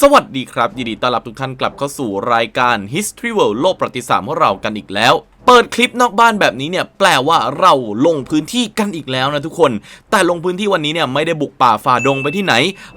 สวัสดีครับ ยินดีต้อนรับทุกท่านกลับเข้าสู่รายการ History World โลกประวัติศาสตร์ของเรากันอีกแล้ว เปิดคลิปนอกบ้านแบบนี้เนี่ยแปลว่าเราลงพื้นที่กันอีกแล้วนะทุกคน แต่ลงพื้นที่วันนี้เนี่ยไม่ได้บุกป่าฝ่าดงไปที่ไหน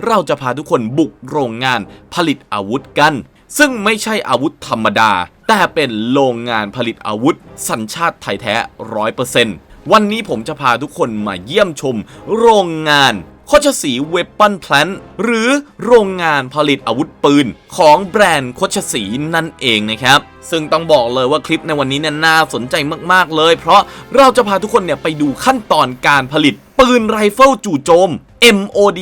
เราจะพาทุกคนบุกโรงงานผลิตอาวุธกัน ซึ่งไม่ใช่อาวุธธรรมดา แต่เป็นโรงงานผลิตอาวุธ สัญชาติไทยแท้ร้อยเปอร์เซ็นต์วันนี้ผมจะพาทุกคนมาเยี่ยมชม โรงงาน โคชสีเวปอนแพลนหรือโรงงานผลิตอาวุธปืน ของแบรนด์โคชสีนั่นเองนะครับ ซึ่งต้องบอกเลยว่าคลิปในวันนี้เนี่ยน่าสนใจมาก ๆ เลย เพราะเราจะพาทุกคนเนี่ยไปดูขั้นตอนการผลิตปืนไรเฟิลจู่โจม MOD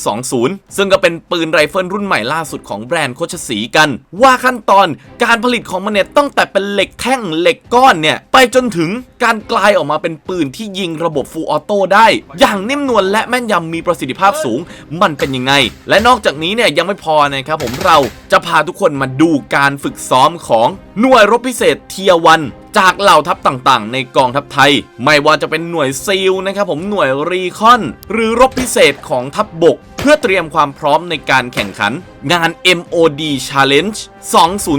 2020 ซึ่งก็เป็นปืนไรเฟิลรุ่นใหม่ล่าสุดของแบรนด์โคชสีกัน ว่าขั้นตอนการผลิตของมันเนี่ยตั้งแต่เป็นเหล็กแท่งเหล็กก้อนเนี่ย ไปจนถึงการกลายออกมาเป็นปืนที่ยิงระบบฟูลออโต้ได้ อย่างนิ่มนวลและแม่นยำมีประสิทธิภาพสูง มันเป็นยังไง และนอกจากนี้เนี่ยยังไม่พอนะครับผมเราจะพาทุกคนมาดูการฝึกซ้อมของหน่วยรบพิเศษเทียวันจากเหล่าทัพต่างๆ ในกองทัพไทย ไม่ว่าจะเป็นหน่วยซีลนะครับผมหน่วยรีคอน หรือรบพิเศษของทัพบบก เพื่อเตรียมความพร้อมในการแข่งขัน งาน MOD Challenge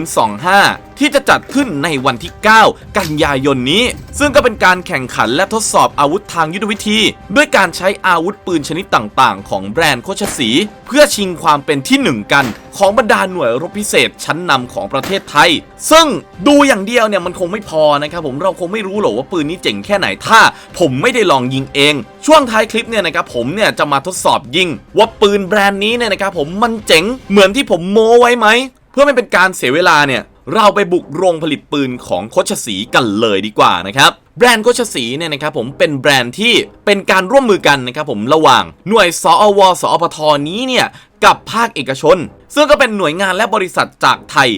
2025 ที่จะจัดขึ้นในวันที่ 9 กันยายนนี้ ซึ่งก็เป็นการแข่งขันและทดสอบอาวุธทางยุทธวิธี ด้วยการใช้อาวุธปืนชนิดต่างๆ ของแบรนด์โคชสี เพื่อชิงความเป็นที่หนึ่งกันของบรรดาหน่วยรบพิเศษชั้นนำของประเทศไทย ซึ่งดูอย่างเดียวเนี่ยมันคงไม่พอนะครับผมเราคงไม่รู้หรอกว่าปืนนี้เจ๋งแค่ไหนถ้า ผมไม่ได้ลองยิงเอง ช่วงท้ายคลิปเนี่ยนะครับผมเนี่ยจะมาทดสอบยิง ว่าปืนแบรนด์นี้เนี่ยนะครับผมมันเจ๋งเหมือนที่ผมโม้ไว้ไหมเพื่อไม่เป็นการเสียเวลาเนี่ย เราไปบุกโรงผลิตปืนของโคชสีกันเลยดีกว่านะครับแบรนด์โคชสีเนี่ยนะครับผมเป็นแบรนด์ที่เป็นการร่วมมือกันนะครับผมระหว่างหน่วยสอวสอปทนี้เนี่ยกับภาคเอกชน ซึ่งก็เป็นหน่วยงานและบริษัทจากไทย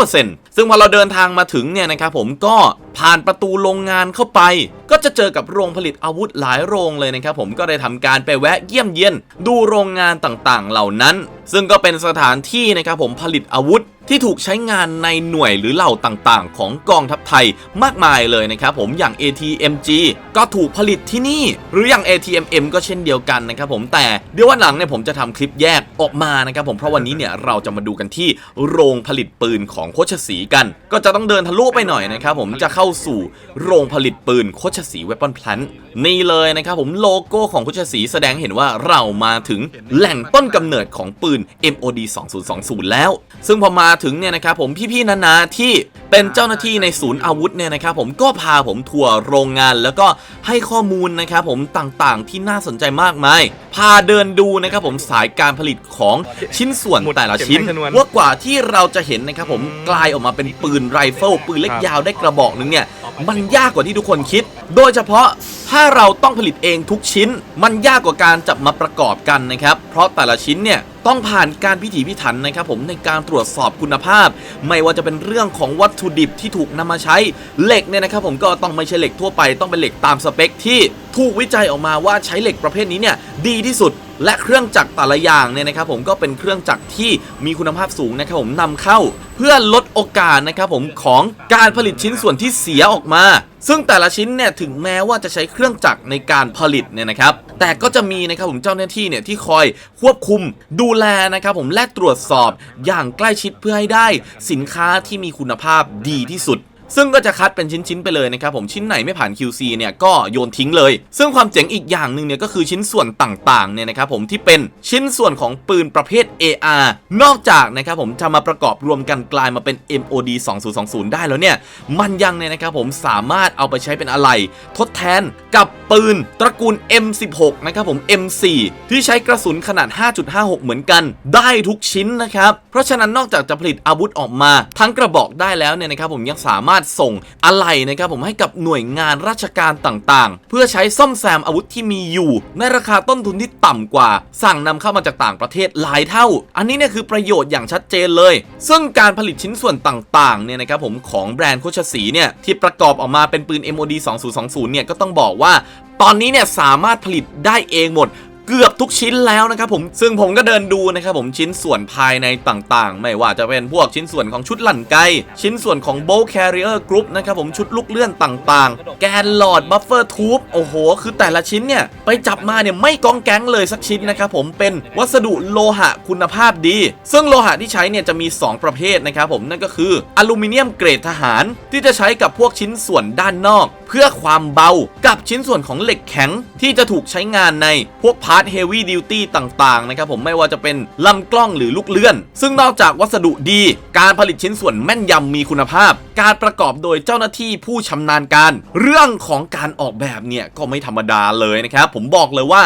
100%ซึ่งพอเราเดินทางมาถึงเนี่ยนะครับผมก็ผ่านประตูโรงงานเข้าไป ก็จะเจอกับโรงผลิตอาวุธหลายโรงเลยนะครับผมก็ได้ทำการไปแวะเยี่ยมเยียนดูโรงงานต่างๆ เหล่านั้น ซึ่งก็เป็นสถานที่นะครับผมผลิตอาวุธ ที่ถูกใช้งานในหน่วยหรือเหล่าต่างๆ ของกองทัพไทยมากมายเลยนะครับผมอย่าง ATMG ก็ถูกผลิตที่นี่ หรืออย่าง ATMM ก็เช่นเดียวกันนะครับผมแต่เดี๋ยววันหลังเนี่ยผมจะทำคลิปแยกออกมานะครับผมเพราะวันนี้เนี่ยเราจะมาดูกันที่โรงผลิตปืนของโคชสีกัน ก็จะต้องเดินทะลุไปหน่อยนะครับผมจะเข้าสู่โรงผลิตปืนโคชสีเวปอนแพลนนี่เลยนะครับผมโลโก้ของโคชสีแสดงให้เห็นว่าเรามาถึงแหล่งต้นกำเนิดของปืน MOD 2020 แล้ว ซึ่งพอมาถึงเนี่ยนะครับผมพี่ๆนานาที่เป็นเจ้าหน้าที่ในศูนย์อาวุธเนี่ยนะครับผมก็พาผมทัวร์โรงงานแล้วก็ให้ข้อมูลนะครับผมต่างๆ ที่น่าสนใจมากมาย พาเดินดูนะครับผมสายการผลิตของชิ้นส่วนแต่ละชิ้น ว่ากว่าที่เราจะเห็นนะครับผมกลายออกมาเป็นปืนไรเฟิลปืนเล็กยาวได้กระบอกหนึงเนี่ยมันยากกว่าที่ทุกคนคิด โดยเฉพาะถ้าเราต้องผลิตเองทุกชิ้น มันยากกว่าการจับมาประกอบกันนะครับ เพราะแต่ละชิ้นเนี่ย ต้องผ่านการพิถีพิถันนะครับผมในการตรวจสอบคุณภาพ ไม่ว่าจะเป็นเรื่องของวัตถุดิบที่ถูกนำมาใช้เหล็กเนี่ยนะครับผมก็ต้องไม่ใช่เหล็กทั่วไปต้องเป็นเหล็กตามสเปคที่ถูกวิจัยออกมาว่าใช้เหล็กประเภทนี้เนี่ยดีที่สุดและเครื่องจักรแต่ละอย่างเนี่ยนะครับผมก็เป็นเครื่องจักรที่มีคุณภาพสูงนะครับผมนำเข้า เพื่อลดโอกาสนะครับผมของการผลิตชิ้นส่วนที่เสียออกมา ซึ่งแต่ละชิ้นเนี่ยถึงแม้ว่าจะใช้เครื่องจักรในการผลิตเนี่ยนะครับ แต่ก็จะมีนะครับผมเจ้าหน้าที่เนี่ยที่คอยควบคุมดูแลนะครับผมและตรวจสอบอย่างใกล้ชิดเพื่อให้ได้สินค้าที่มีคุณภาพดีที่สุด ซึ่งก็จะคัดเป็นชิ้นๆไปเลยนะครับผมชิ้นไหนไม่ผ่าน QC เนี่ยก็โยนทิ้งเลย ซึ่งความเจ๋งอีกอย่างหนึ่งเนี่ยก็คือชิ้นส่วนต่างๆเนี่ยนะครับผมที่เป็นชิ้นส่วนของปืนประเภท AR นอกจากนะครับผมจะมาประกอบรวมกันกลายมาเป็น MOD 2020 ได้แล้วเนี่ยมันยังเนี่ยนะครับผมสามารถเอาไปใช้เป็นอะไร ทดแทนกับปืนตระกูล M16 นะครับผม M4 ที่ใช้กระสุนขนาด 5.56 เหมือนกัน ได้ทุกชิ้นนะครับเพราะฉะนั้นนอกจากจะผลิตอาวุธออกมา ทั้งกระบอกได้แล้วเนี่ยนะครับผมยังสามารถส่งอะไหล่นะครับผมให้กับหน่วยงานราชการต่างๆ เพื่อใช้ซ่อมแซมอาวุธที่มีอยู่ ในราคาต้นทุนที่ต่ำกว่า สั่งนำเข้ามาจากต่างประเทศหลายเท่า อันนี้เนี่ยคือประโยชน์อย่างชัดเจนเลย ซึ่งการผลิตชิ้นส่วนต่างๆเนี่ยนะครับผมของแบรนด์โคชสีเนี่ยที่ประกอบออกมาเป็นปืน MOD 2020เนี่ยก็ต้องบอกว่า ตอนนี้เนี่ยสามารถผลิตได้เองหมด เกือบทุกชิ้นแล้วนะครับผมซึ่งผมก็เดินดูนะครับผมชิ้นส่วนภายในต่างๆ ไม่ว่าจะเป็นพวกชิ้นส่วนของชุดหลั่นไก ชิ้นส่วนของ Bolt Carrier Group นะครับผมชุดลูกเลื่อนต่างๆ แกนหลอด Buffer Tube โอ้โห คือแต่ละชิ้นเนี่ย ไปจับมาเนี่ยไม่กองแก๊งเลยสักชิ้นนะครับผมเป็นวัสดุโลหะคุณภาพดี ซึ่งโลหะที่ใช้เนี่ยจะมี 2 ประเภทนะครับผมนั่นก็คืออลูมิเนียมเกรดทหารที่จะใช้กับพวกชิ้นส่วนด้านนอกเพื่อความเบากับชิ้นส่วนของเหล็กแข็งที่จะถูกใช้งานในพวกพาร์ทเฮฟวี่ดิวตี้ต่างๆนะครับผมไม่ว่าจะเป็นลำกล้องหรือลูกเลื่อน ซึ่งนอกจากวัสดุดี การผลิตชิ้นส่วนแม่นยำมีคุณภาพ การประกอบโดยเจ้าหน้าที่ผู้ชำนาญการ เรื่องของการออกแบบเนี่ยก็ไม่ธรรมดาเลยนะครับผมบอกเลยว่า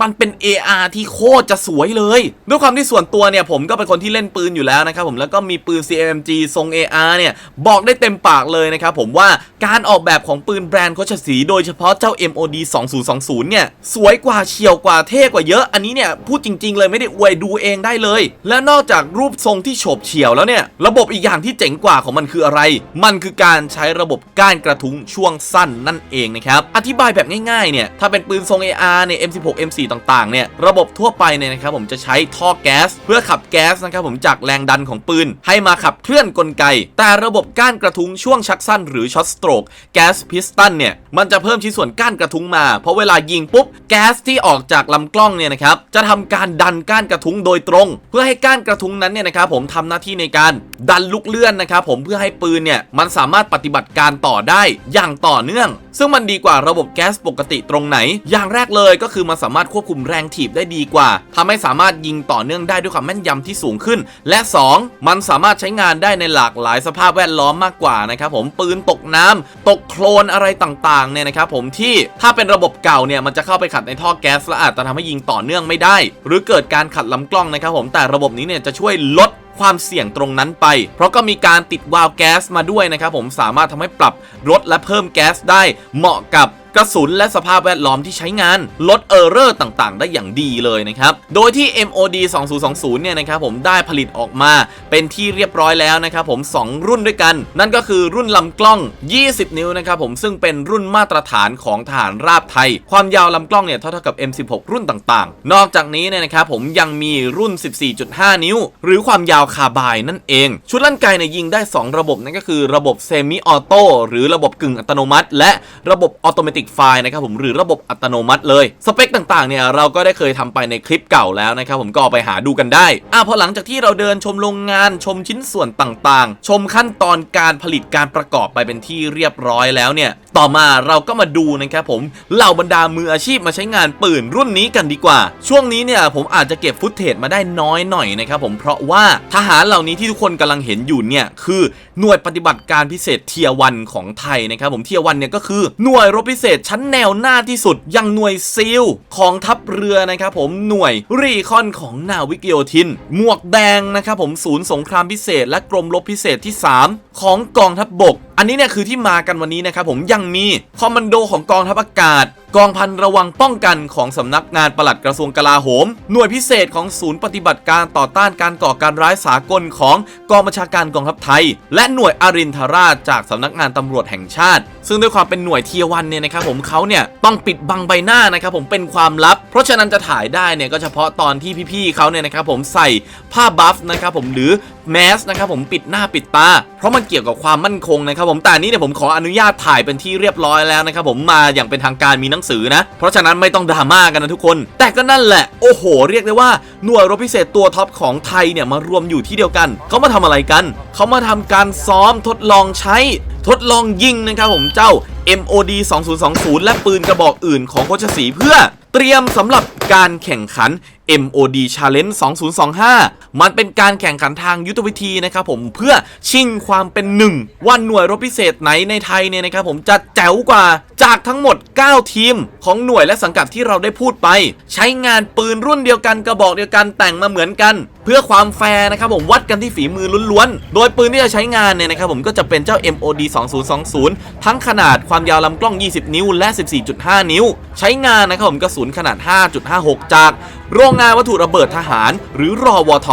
มันเป็น AR ที่โคตรจะสวยเลย ด้วยความที่ส่วนตัวเนี่ยผมก็เป็นคนที่เล่นปืนอยู่แล้วนะครับผมแล้วก็มีปืน CMG ทรง AR เนี่ยบอกได้เต็มปากเลยนะครับผมว่าการออกแบบของปืนแบรนด์โคชสีโดยเฉพาะเจ้า MOD 2020 เนี่ย สวยกว่าเฉียวกว่าเท่กว่าเยอะอันนี้เนี่ย พูดจริง ๆ เลยไม่ได้อวยดูเองได้เลย และนอกจากรูปทรงที่โฉบเฉียวแล้วเนี่ย ระบบอีกอย่างที่เจ๋งกว่าของมันคืออะไร มันคือการใช้ระบบก้านกระทุ้งช่วงสั้นนั่นเองนะครับอธิบายแบบง่ายๆเนี่ยถ้าเป็นปืนทรง AR เนี่ย M16 M4 ต่างๆเนี่ยระบบทั่วไปเนี่ยนะครับผมจะใช้ท่อแก๊สเพื่อขับแก๊สนะครับผมจากแรงดันของปืน ให้มาขับเคลื่อนกลไก แต่ระบบก้านกระทุ้งช่วงชักสั้นหรือช็อตสโตรกแก๊สพิสตันเนี่ย มันจะเพิ่มชิ้นส่วนก้านกระทุ้งมา เพราะเวลายิงปุ๊บ แก๊สที่ออกจากลำกล้องเนี่ยนะครับ จะทำการดันก้านกระทุ้งโดยตรง เพื่อให้ก้านกระทุ้งนั้นเนี่ยนะครับผมทำหน้าที่ในการดันลูกเลื่อนนะครับผมเพื่อให้ปืนเนี่ยมันสามารถปฏิบัติการต่อได้อย่างต่อเนื่องซึ่งมันดีกว่าระบบแก๊สปกติตรงไหน อย่างแรกเลยก็คือมันสามารถควบคุมแรงถีบได้ดีกว่าทำให้สามารถยิงต่อเนื่องได้ด้วยความแม่นยำที่สูงขึ้น และ 2 มันสามารถใช้งานได้ในหลากหลายสภาพแวดล้อมมากกว่านะครับผมปืนตกน้ำตกโคลนอะไรต่างๆเนี่ยนะครับผมที่ถ้าเป็นระบบเก่าเนี่ยมันจะเข้าไปขัดในท่อแก๊สและอาจจะทำให้ยิงต่อเนื่องไม่ได้ หรือเกิดการขัดลำกล้องนะครับผมแต่ระบบนี้เนี่ยจะช่วยลด ความเสี่ยงตรงนั้นไป เพราะก็มีการติดวาล์วแก๊สมาด้วยนะครับผมสามารถทำให้ปรับลดและเพิ่มแก๊สได้เหมาะกับ กระสุนและสภาพแวดล้อมที่ใช้งาน ลดเออร์เรอร์ต่างๆ ได้อย่างดีเลยนะครับ โดยที่ MOD 2020 เนี่ยนะครับผมได้ผลิตออกมาเป็นที่เรียบร้อยแล้วนะครับผม 2 รุ่นด้วยกัน นั่นก็คือรุ่นลำกล้อง 20 นิ้วนะครับผมซึ่งเป็นรุ่นมาตรฐานของทหารราบไทย ความยาวลำกล้องเนี่ยเท่ากับ M16 รุ่นต่างๆ นอกจากนี้เนี่ยนะครับผมยังมีรุ่น 14.5 นิ้ว หรือความยาวคาบายนั่นเอง ชุดลั่นไกเนี่ยยิงได้ 2 ระบบนั่นก็คือระบบเซมิออโต้หรือระบบกึ่งอัตโนมัติ และระบบออโตเมติกไฟนะครับผมหรือระบบอัตโนมัติเลยสเปคต่างๆเนี่ยเราก็ได้เคยทำไปในคลิปเก่าแล้วนะครับผมก็ไปหาดูกันได้อะพอหลังจากที่เราเดินชมโรงงานชมชิ้นส่วนต่างๆ ชมขั้นตอนการผลิตการประกอบไปเป็นที่เรียบร้อยแล้วเนี่ยต่อมาเราก็มาดูนะครับผมเหล่าบรรดามืออาชีพมาใช้งานปืนรุ่นนี้กันดีกว่า ช่วงนี้เนี่ยผมอาจจะเก็บฟุตเทจมาได้น้อยหน่อยนะครับผมเพราะว่าทหารเหล่านี้ที่ทุกคนกำลังเห็นอยู่เนี่ยคือหน่วยปฏิบัติการพิเศษเทียวันของไทยนะครับผมเทียวันเนี่ยก็คือหน่วยรบพิเศษชั้นแนวหน้าที่สุดยังหน่วยซีลของทัพเรือนะครับผมหน่วยรีคอนของนาวิกโยธิน หมวกแดงนะครับผมศูนย์สงครามพิเศษและกรมรบพิเศษที่ 3 ของกองทัพบบกอันนี้เนี่ยคือที่มากันวันนี้นะครับผมยังมีคอมมานโดของกองทัพอากาศ กองพันระวังป้องกันของสำนักงานปลัดกระทรวงกลาโหม หน่วยพิเศษของศูนย์ปฏิบัติการต่อต้านการก่อการร้ายสากลของกองบัญชาการกองทัพไทย และหน่วยอรินทราชจากสำนักงานตำรวจแห่งชาติ ซึ่งด้วยความเป็นหน่วยเทียวันเนี่ยนะครับผมเขาเนี่ยต้องปิดบังใบหน้านะครับผมเป็นความลับ เพราะฉะนั้นจะถ่ายได้เนี่ยก็เฉพาะตอนที่พี่ๆเขาเนี่ยนะครับผมใส่ผ้าบัฟนะครับผมหรือแมสนะครับผมปิดหน้าปิดตา เพราะมันเกี่ยวกับความมั่นคงนะครับผมแต่นี้เนี่ยผมขออนุญาตถ่ายเป็นที่เรียบร้อยแล้วนะครับผมมาอย่างเป็นทางการมีหนังสือนะ เพราะฉะนั้นไม่ต้องดราม่ากันนะทุกคน แต่ก็นั่นแหละ โอ้โห เรียกได้ว่าหน่วยรบพิเศษตัวท็อปของไทยเนี่ยมารวมอยู่ที่เดียวกันเขามาทำอะไรกันเขามาทำการซ้อมทดลองใช้ ทดลองยิงนะครับผมเจ้า MOD 2020 และปืนกระบอกอื่นของโคชสีเพื่อ เตรียมสำหรับการแข่งขัน MOD Challenge 2025 มันเป็นการแข่งขันทางยุทธวิธีนะครับผมเพื่อชิงความเป็นหนึ่งว่าหน่วยรบพิเศษไหนในไทยเนี่ยนะครับผมจะแจ๋วกว่าจากทั้งหมด 9 ทีม ของหน่วยและสังกัดที่เราได้พูดไป ใช้งานปืนรุ่นเดียวกันกระบอกเดียวกันแต่งมาเหมือนกัน เพื่อความแฟร์นะครับผมวัดกันที่ฝีมือล้วนๆ โดยปืนที่จะใช้งานเนี่ยนะครับผมก็จะเป็นเจ้า MOD 2020 ทั้งขนาดความยาวลำกล้อง 20 นิ้ว และ 14.5 นิ้ว ใช้งานนะครับผมกระสุนขนาด 5.56 จาก โรงงานวัตถุระเบิดทหาร หรือรอวท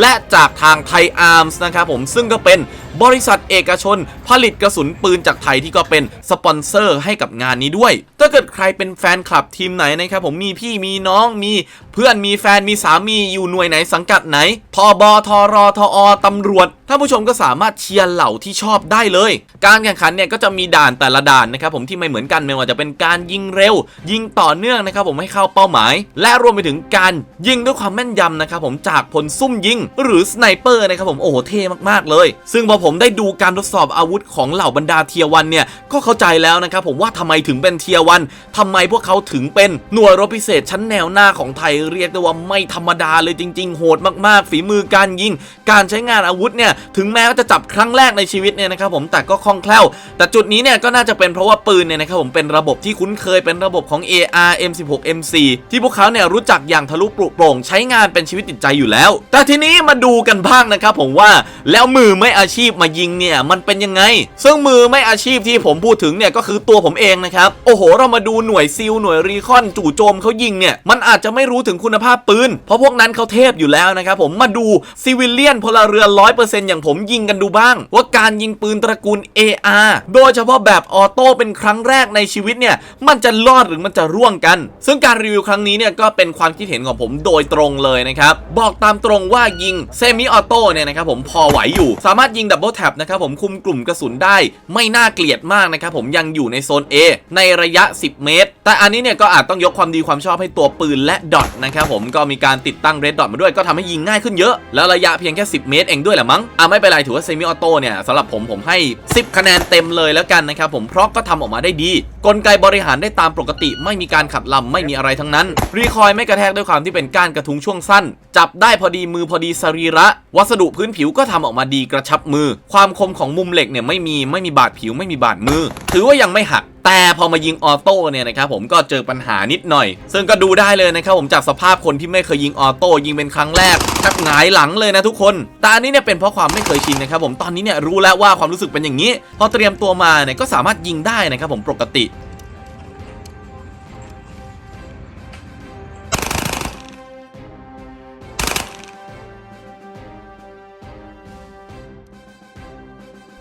และจากทางไทยอาร์มส์นะครับผมซึ่งก็เป็นบริษัทเอกชน ผลิตกระสุนปืนจากไทยที่ก็เป็นสปอนเซอร์ให้กับงานนี้ด้วย ถ้าเกิดใครเป็นแฟนคลับทีมไหนนะครับผมมีพี่มีน้องมี เพื่อนมีแฟนมีสามีอยู่หน่วยไหนสังกัดไหนทบทรทออตำรวจท่านผู้ชมก็สามารถเชียร์เหล่าที่ชอบได้เลย การแข่งขันเนี่ยก็จะมีด่านแต่ละด่านนะครับผมที่ไม่เหมือนกันไม่ว่าจะเป็นการยิงเร็ว ยิงต่อเนื่องนะครับผมให้เข้าเป้าหมาย และรวมไปถึงการยิงด้วยความแม่นยำนะครับผมจากผลซุ่มยิง หรือสไนเปอร์นะครับผมโอ้โหเท่มากๆเลย ซึ่งพอผมได้ดูการทดสอบอาวุธของเหล่าบรรดาเทียวันเนี่ยก็เข้าใจแล้วนะครับผมว่าทำไมถึงเป็นเทียวันทำไมพวกเขาถึงเป็นหน่วยรบพิเศษชั้นแนวหน้าของไทยเรียกได้ว่าไม่ธรรมดาเลยจริง ๆ โหดมากๆ ฝีมือการยิง การใช้งานอาวุธเนี่ยถึงแม้ว่าจะจับครั้งแรกในชีวิตเนี่ยนะครับผมแต่ก็คล่องแคล่ว แต่จุดนี้เนี่ยก็น่าจะเป็นเพราะว่าปืนเนี่ยนะครับผมเป็นระบบที่คุ้นเคยเป็นระบบของ AR M16 MC ที่พวกเขาเนี่ยรู้จักอย่างทะลุปลุโปร่งใช้งานเป็นชีวิตจิตใจอยู่แล้ว แต่ทีนี้มาดูกันบ้างนะครับผมว่าแล้วมือไม่อาชีพมายิงเนี่ยมันเป็นยังไง ซึ่งมือไม่อาชีพที่ผมพูดถึงเนี่ยก็คือตัวผมเองนะครับโอ้โห เรามาดูหน่วยซิลหน่วยรีคอนจู่โจมเขายิงเนี่ยมันอาจจะไม่รู้ถึงคุณภาพปืน เพราะพวกนั้นเขาเทพอยู่แล้วนะครับผมมาดูซิวิเลียนพลเรือน100%อย่างผมยิงกันดูบ้าง ว่าการยิงปืนตระกูล AR โดยเฉพาะแบบออโต้เป็นครั้งแรกในชีวิตเนี่ย มันจะรอดหรือมันจะร่วงกัน ซึ่งการรีวิวครั้งนี้เนี่ยก็เป็นความคิดเห็นของผมโดยตรงเลยนะครับ บอกตามตรงว่ายิงเซมิออโต้เนี่ยนะครับผมพอไหวอยู่ สามารถยิงดับเบิลแท็บนะครับผมคุมกลุ่มกระสุนได้ ไม่น่าเกลียดมากนะครับผมยังอยู่ในโซน A ในระยะ 10 เมตร แต่อันนี้เนี่ยก็อาจต้องยกความดีความชอบให้ตัวปืนและดอทนะครับผมก็มีการติดตั้งเรดดอทมาด้วยก็ทำให้ยิงง่ายขึ้นเยอะ แล้วระยะเพียงแค่ 10 เมตรเองด้วยแหละมั้งอะไม่เป็นไรถือว่าเซมิออโต้เนี่ยสำหรับผมผมให้ 10 คะแนนเต็มเลยแล้วกันนะครับผมเพราะก็ทำออกมาได้ดี กลไกบริหารได้ตามปกติ ไม่มีการขัดลำไม่มีอะไรทั้งนั้น รีคอยไม่กระแทกด้วยความที่เป็นก้านกระทุงช่วงสั้น จับได้พอดีมือพอดีสรีระ วัสดุพื้นผิวก็ทำออกมาดีกระชับมือ ความคมของมุมเหล็กเนี่ยไม่มีไม่มีบาดผิวไม่มีบาดมือ ถือว่ายังไม่หัก แต่พอมายิงออโต้เนี่ยนะครับผมก็เจอปัญหานิดหน่อย ซึ่งก็ดูได้เลยนะครับผมจากสภาพคนที่ไม่เคยยิงออโต้ยิงเป็นครั้งแรกแทบหงายหลังเลยนะทุกคนแต่อันนี้เนี่ยเป็นเพราะความไม่เคยชินนะครับผมตอนนี้เนี่ยรู้แล้วว่าความรู้สึกเป็นอย่างนี้ พอเตรียมตัวมาเนี่ยก็สามารถยิงได้นะครับผมปกติ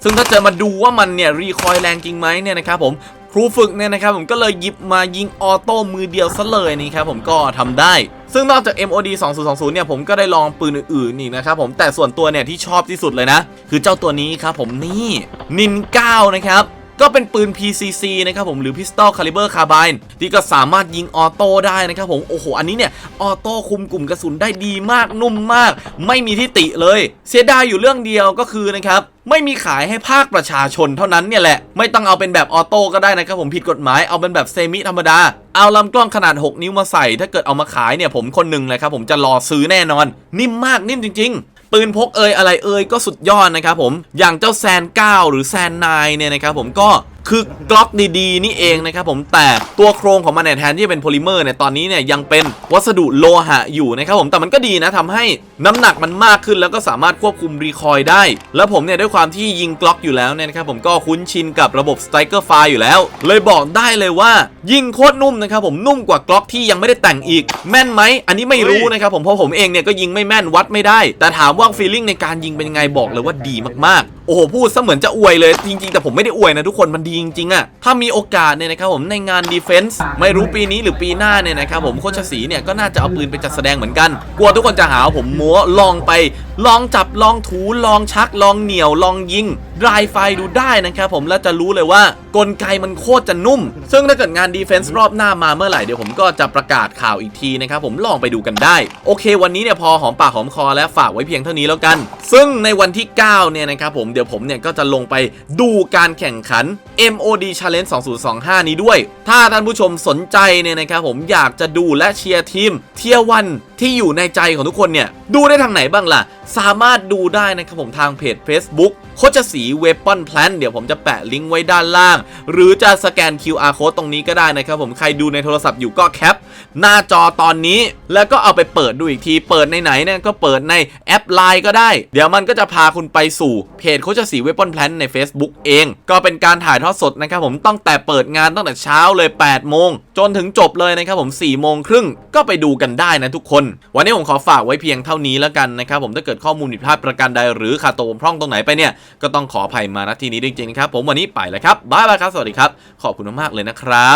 ซึ่งถ้าเจะมาดูว่ามันเนี่ยรีคอยแรงจริงไหมเนี่ยนะครับผม ครูฝึกเนี่ยนะครับผมก็เลยหยิบมายิงออโต้มือเดียวซะเลยนี่ครับผมก็ทำได้ ซึ่งนอกจาก MOD 2020เนี่ยผมก็ได้ลองปืนอื่นๆนี่นะครับผมแต่ส่วนตัวเนี่ยที่ชอบที่สุดเลยนะ คือเจ้าตัวนี้ครับผมนี่นิน9นะครับ ก็เป็นปืน PCC นะครับผมหรือ Pistol Caliber Carbine ที่ก็สามารถยิงออโต้ได้นะครับผม โอ้โห อันนี้เนี่ย ออโต้คุมกลุ่มกระสุนได้ดีมากนุ่มมาก ไม่มีที่ติเลย เสียดายอยู่เรื่องเดียวก็คือนะครับไม่มีขายให้ภาคประชาชนเท่านั้นเนี่ยแหละ ไม่ต้องเอาเป็นแบบออโต้ก็ได้นะครับผมผิดกฎหมายเอาเป็นแบบเซมิธรรมดา เอาลำกล้องขนาด 6 นิ้วมาใส่ ถ้าเกิดเอามาขายเนี่ยผมคนหนึ่งเลยครับผมจะรอซื้อแน่นอน นิ่มมากนิ่มจริง ๆ ปืนพกเอยอะไรเอยก็สุดยอดนะครับผมอย่างเจ้าแซน9หรือแซน9เนี่ยนะครับผมก็ คือกล็อกดีๆ นี่เองนะครับผมแต่ตัวโครงของมันเนี่ยแทนที่จะเป็นโพลิเมอร์เนี่ยตอนนี้เนี่ยยังเป็นวัสดุโลหะอยู่นะครับผมแต่มันก็ดีนะทำให้น้ำหนักมันมากขึ้นแล้วก็สามารถควบคุมรีคอยล์ได้ แล้วผมเนี่ยด้วยความที่ยิงกล็อกอยู่แล้วเนี่ยนะครับผมก็คุ้นชินกับระบบ Striker Fire อยู่แล้ว เลยบอกได้เลยว่า ยิงโคตรนุ่มนะครับผมนุ่มกว่ากล็อกที่ยังไม่ได้แต่งอีกแม่นไหมอันนี้ไม่รู้นะครับผมเพราะผมเองเนี่ยก็ยิงไม่แม่นวัดไม่ได้ แต่ถามว่าฟีลลิ่งในการยิงเป็นยังไงบอกเลยว่าดีมากๆโอ้โหพูดซะเหมือนจะอวยเลยจริงๆแต่ผมไม่ได้อวยนะทุกคนมันดีจริงๆอะถ้ามีโอกาสเนี่ยนะครับผมในงานดีเฟนซ์ไม่รู้ปีนี้หรือปีหน้าเนี่ยนะครับผมโคชสีเนี่ยก็น่าจะเอาปืนไปจัดแสดงเหมือนกัน กลัวทุกคนจะหาว่าผมมัวลองไปลองจับลองถูลองชักลองเหนี่ยวลองยิงรายไฟดูได้นะครับผมแล้วจะรู้เลยว่ากลไกมันโคตรจะนุ่ม ซึ่งถ้าเกิดงาน Defense รอบหน้ามาเมื่อไหร่เดี๋ยวผมก็จะประกาศข่าวอีกทีนะครับผมลองไปดูกันได้ โอเค วันนี้เนี่ยพอหอมปากหอมคอและฝากไว้เพียงเท่านี้แล้วกัน ซึ่งในวันที่ 9 เนี่ยนะครับผมเดี๋ยวผมเนี่ยก็จะลงไปดูการแข่งขัน MOD Challenge 2025 นี้ด้วย ถ้าท่านผู้ชมสนใจเนี่ยนะครับผมอยากจะดูและเชียร์ทีมเทียวันที่อยู่ในใจของทุกคนเนี่ยดูได้ทางไหนบ้างล่ะสามารถดูได้นะครับผมทางเพจ Facebook โคชสีเวปอนแพลนเดี๋ยวผมจะแปะลิงก์ไว้ด้านล่าง หรือจะสแกน QR code ตรงนี้ก็ได้นะครับผมใครดูในโทรศัพท์อยู่ก็แคป หน้าจอตอนนี้ แล้วก็เอาไปเปิดดูอีกที เปิดในไหนเนี่ยก็เปิดในแอป Line ก็ได้ เดี๋ยวมันก็จะพาคุณไปสู่เพจโคชสีเวปอนแพลนใน Facebook เอง ก็เป็นการถ่ายทอดสดนะครับผมตั้งแต่เปิดงานตั้งแต่เช้าเลย8โมงจนถึงจบเลยนะครับผม4โมงครึ่งก็ไปดูกันได้นะทุกคน วันนี้ผมขอฝากไว้เพียงเท่านี้แล้วกันนะครับผมถ้าเกิดกิดข้อมูลผิดพลาดประการใดหรือขาดตกบกพร่องตรงไหนไปเนี่ยก็ต้องขออภัยมาณที่นี้จริงๆนะครับผมวันนี้ไปแล้วครับบ๊ายบายครับสวัสดีครับ ขอบคุณมากๆเลยนะครับ